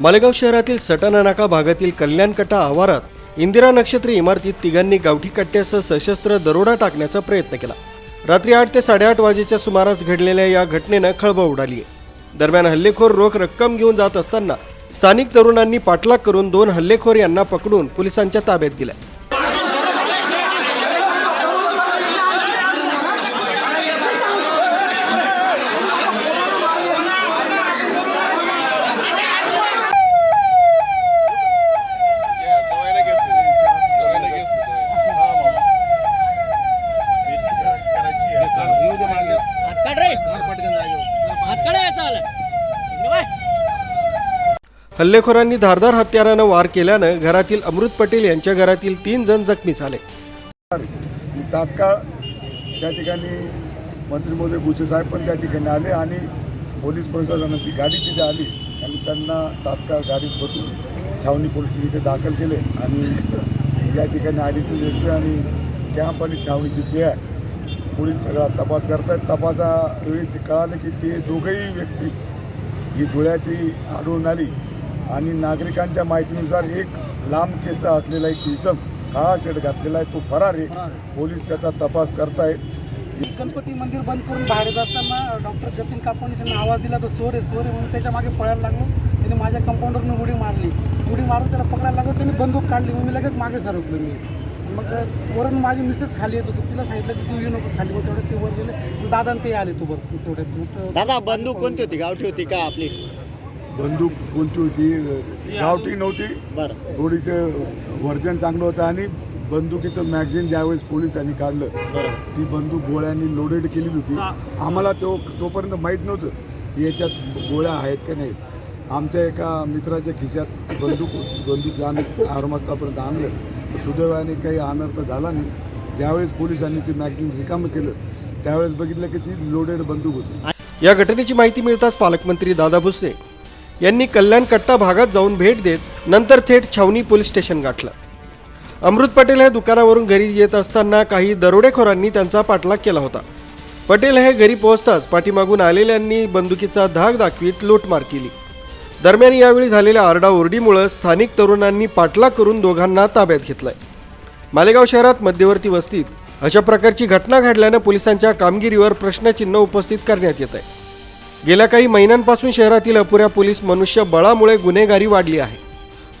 मालेगाव शहरातील सटाणा नाका भागातील कल्याणकटा आवारात इंदिरा नक्षत्री इमारतीत तिघांनी गावठी कट्ट्यासह सशस्त्र दरोडा टाकण्याचा प्रयत्न केला. रात्री आठ ते साडेआठ वाजेच्या सुमारास घडलेल्या या घटनेनं खळबळ उडाली आहे. दरम्यान हल्लेखोर रोख रक्कम घेऊन जात असताना स्थानिक तरुणांनी पाठलाग करून दोन हल्लेखोर यांना पकडून पोलिसांच्या ताब्यात दिलं हात काढ रे हात काढ याचा आला इकडे बाय. हल्लेखोरांनी धारदार हत्यारानं वार केल्यानं घरातील अमृत पटेल यांच्या घरातील तीन जण जखमी झाले. तात्काळ त्या ठिकाणी मंत्री मोदी भुसे साहेब पण त्या ठिकाणी आले आणि पोलीस प्रशासनाची गाडी तिथे आली आणि त्यांना तात्काळ गाडीत बसून छावणी पोलीस इथे दाखल केले आणि या ठिकाणी आडीची एस आणि कॅम्प आणि छावणीची पी आहे पोलीस सगळा तपास करतायत. तपासा वेळी ते कळालं की ते दोघंही व्यक्ती ही धुळ्याची आढळून आली. आणि नागरिकांच्या माहितीनुसार एक लांब केस असलेला एक इसम काळा शेड घातलेला आहे. तो फरार आहे. पोलीस त्याचा तपास करतायत. गणपती मंदिर बंद करून बाहेर येत असताना डॉक्टर जतीन कापणी त्यांना आवाज दिला तो चोर आहे चोर आहे म्हणून त्याच्यामागे पळायला लागलो. त्याने माझ्या कंपाऊंडरनं उडी मारली. उडी मारून त्याला पकडायला लागलो. त्याने बंदूक काढली. मग मी लगेच मागे सरकलो मी. मग वरून माझी मिसेस खाली येत होती. तिला सांगितलं की तू येऊ नको खाली. मग तेवढ्यात ते वर गेले. दादा ते आले तू वर तेवढ्यात दादा बंदूक कोणती होती? गावठी होती का आपली? बंदूक कोणती होती. गावठी नव्हती. बरं. थोडीसं वर्जन चांगलं होतं आणि बंदुकीचं मॅगझिन ज्यावेळेस पोलिसांनी काढलं ती बंदूक गोळ्यांनी लोडेड केलेली होती. आम्हाला तो तोपर्यंत माहीत नव्हतं की याच्यात गोळ्या आहेत का नाही. आमच्या एका मित्राच्या खिशात बंदूक बंदूक आम्ही आरमातापर्यंत आणलं. सुदैवाने काही अनर्थ झाला नाही. ज्यावेळेस पोलिसांनी ती मॅगझिन रिकामं केलं त्यावेळेस बघितलं की ती लोडेड बंदूक होती. या घटनेची माहिती मिळताच पालकमंत्री दादा भुसे यांनी कल्याणकट्टा भागात जाऊन भेट देत नंतर थेट छावणी पोलीस स्टेशन गाठलं. अमृत पटेल हे दुकानावरून घरी येत असताना काही दरोडेखोरांनी त्यांचा पाठलाग केला होता. पटेल हे घरी पोहोचताच पाठीमागून आलेल्यांनी बंदुकीचा धाक दाखवीत लूटमार केली. दरम्यान यावेळी झालेल्या आरडाओरडीमुळं स्थानिक तरुणांनी पाठलाग करून दोघांना ताब्यात घेतलंय. मालेगाव शहरात मध्यवर्ती वस्तीत अशा प्रकारची घटना घडल्यानं पोलिसांच्या कामगिरीवर प्रश्नचिन्ह उपस्थित करण्यात येत आहे गेल्या काही महिन्यांपासून शहरातील अपुऱ्या पोलीस मनुष्यबळामुळे गुन्हेगारी वाढली आहे.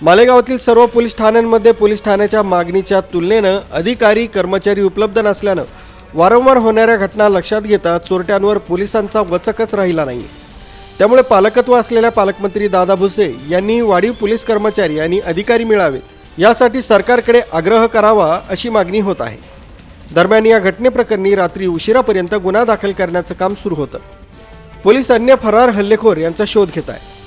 मालेगावातील सर्व पोलीस ठाण्यांमध्ये पोलीस ठाण्याच्या मागणीच्या तुलनेनं अधिकारी कर्मचारी उपलब्ध नसल्यानं वारंवार होणाऱ्या घटना लक्षात घेता चोरट्यांवर पोलिसांचा वचकच राहिला नाही. त्यामुळे पालकत्व असलेल्या पालकमंत्री दादा भुसे यांनी वाढीव पोलीस कर्मचारी आणि अधिकारी मिळावेत यासाठी सरकारकडे आग्रह करावा अशी मागणी होत आहे. दरम्यान या घटनेप्रकरणी रात्री उशिरापर्यंत गुन्हा दाखल करण्याचं काम सुरू होतं. पोलीस अन्य फरार हल्लेखोर यांचा शोध घेत आहे